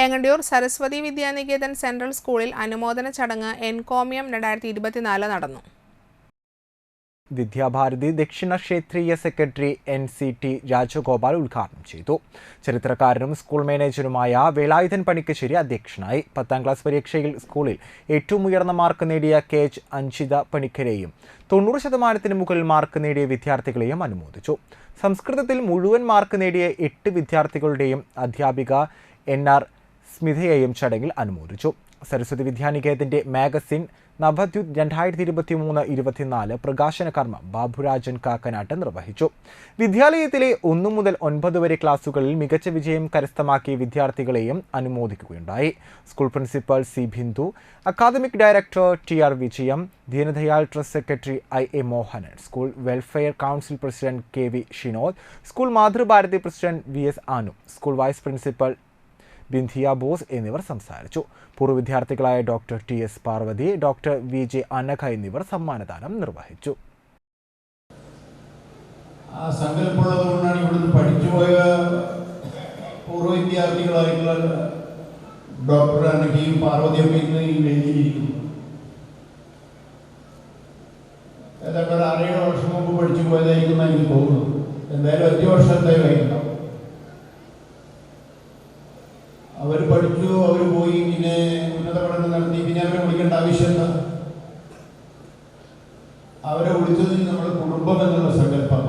Engandiyur Saraswati Vidya Niketan central സ്കൂളിൽ അനുമോദന ചടങ്ങ് എൻകോമിയം രണ്ടായിരത്തി ഇരുപത്തിനാല് നടന്നു. വിദ്യാഭാരതി ദക്ഷിണ ക്ഷേത്രീയ secretary N C T Rajagopal ഉദ്ഘാടനം ചെയ്തു. ചരിത്രകാരനും സ്കൂൾ മാനേജറുമായ വേലായുധൻ പണിക്കശ്ശേരി അധ്യക്ഷനായി. പത്താം ക്ലാസ് പരീക്ഷയിൽ സ്കൂളിൽ ഏറ്റവും ഉയർന്ന മാർക്ക് നേടിയ കെ എച്ച് അഞ്ചിത പണിക്കരെയും തൊണ്ണൂറ് ശതമാനത്തിന് മുകളിൽ മാർക്ക് നേടിയ വിദ്യാർത്ഥികളെയും അനുമോദിച്ചു. സംസ്കൃതത്തിൽ മുഴുവൻ മാർക്ക് നേടിയ എട്ട് വിദ്യാർത്ഥികളുടെയും അധ്യാപിക എൻ ആർ സ്മിതയെയും ചടങ്ങിൽ അനുമോദിച്ചു. സരസ്വതി വിദ്യാനികേതന്റെ മാഗസിൻ നവദ്യുത് രണ്ടായിരത്തി ഇരുപത്തി മൂന്ന് ഇരുപത്തിനാല് പ്രകാശന കർമ്മം ബാബുരാജൻ കാക്കനാട്ട് നിർവഹിച്ചു. വിദ്യാലയത്തിലെ ഒന്നു മുതൽ ഒൻപത് വരെ ക്ലാസുകളിൽ മികച്ച വിജയം കരസ്ഥമാക്കിയ വിദ്യാർത്ഥികളെയും അനുമോദിക്കുകയുണ്ടായി. School principal C Bindu academic director T R Vijayam Deendayal trust secretary I A Mohanan school welfare council president K V Shinod school Mathrubharathi president V S Anu school vice principal Bindhiya Bose എന്നിവർ സംസാരിച്ചു. പൂർവ വിദ്യാർത്ഥികളായ doctor T S Parvathi doctor V J Anagha എന്നിവർ സമ്മാനദാനം നിർവഹിച്ചു. ആ സങ്കല്പമുള്ളത് കൊണ്ടാണ് പഠിച്ചുപോയ പൂർവ വിദ്യാർത്ഥികളായിട്ടുള്ള doctor അനഘയും പാർവതിയൊക്കെ ഇന്ന് ഈ വേദിയിലിരിക്കുന്നു. ഏതാണ്ട് ഒരു ആറേഴ് വർഷം മുമ്പ് പഠിച്ചു പോയതായിരിക്കും എനിക്ക് തോന്നുന്നു എന്തായാലും അഞ്ച് വർഷത്തെ എന്തായാലും അവർ പഠിച്ചു അവർ പോയി പിന്നെ ഉന്നത പഠനം നടത്തി പിന്നെ അവരെ വിളിക്കേണ്ട ആവശ്യമെന്താ അവരെ വിളിച്ചത് നമ്മുടെ കുടുംബം എന്നുള്ള സങ്കല്പം